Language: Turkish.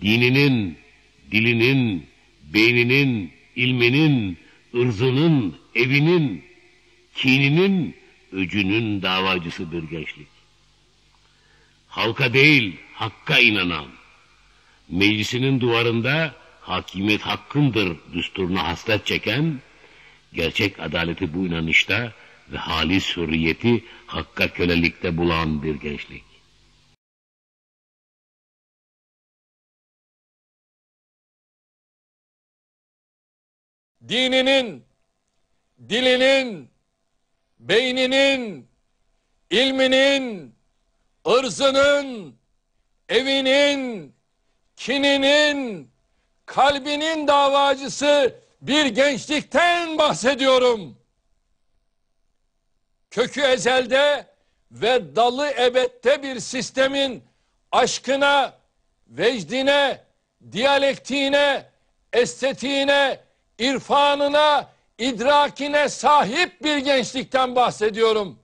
dininin, dilinin, beyninin, ilminin, ırzının, evinin, kininin, öcünün davacısı bir gençlik. Halka değil, hakka inanan, meclisinin duvarında hakimiyet hakkındır düsturuna hasret çeken, gerçek adaleti bu inanışta ve halis hürriyeti hakka kölelikte bulan bir gençlik. Dininin, dilinin, beyninin, ilminin, ırzının, evinin, kininin, kalbinin davacısı bir gençlikten bahsediyorum. Kökü ezelde ve dalı ebette bir sistemin aşkına, vecdine, diyalektiğine, estetiğine, irfanına, idrakine sahip bir gençlikten bahsediyorum.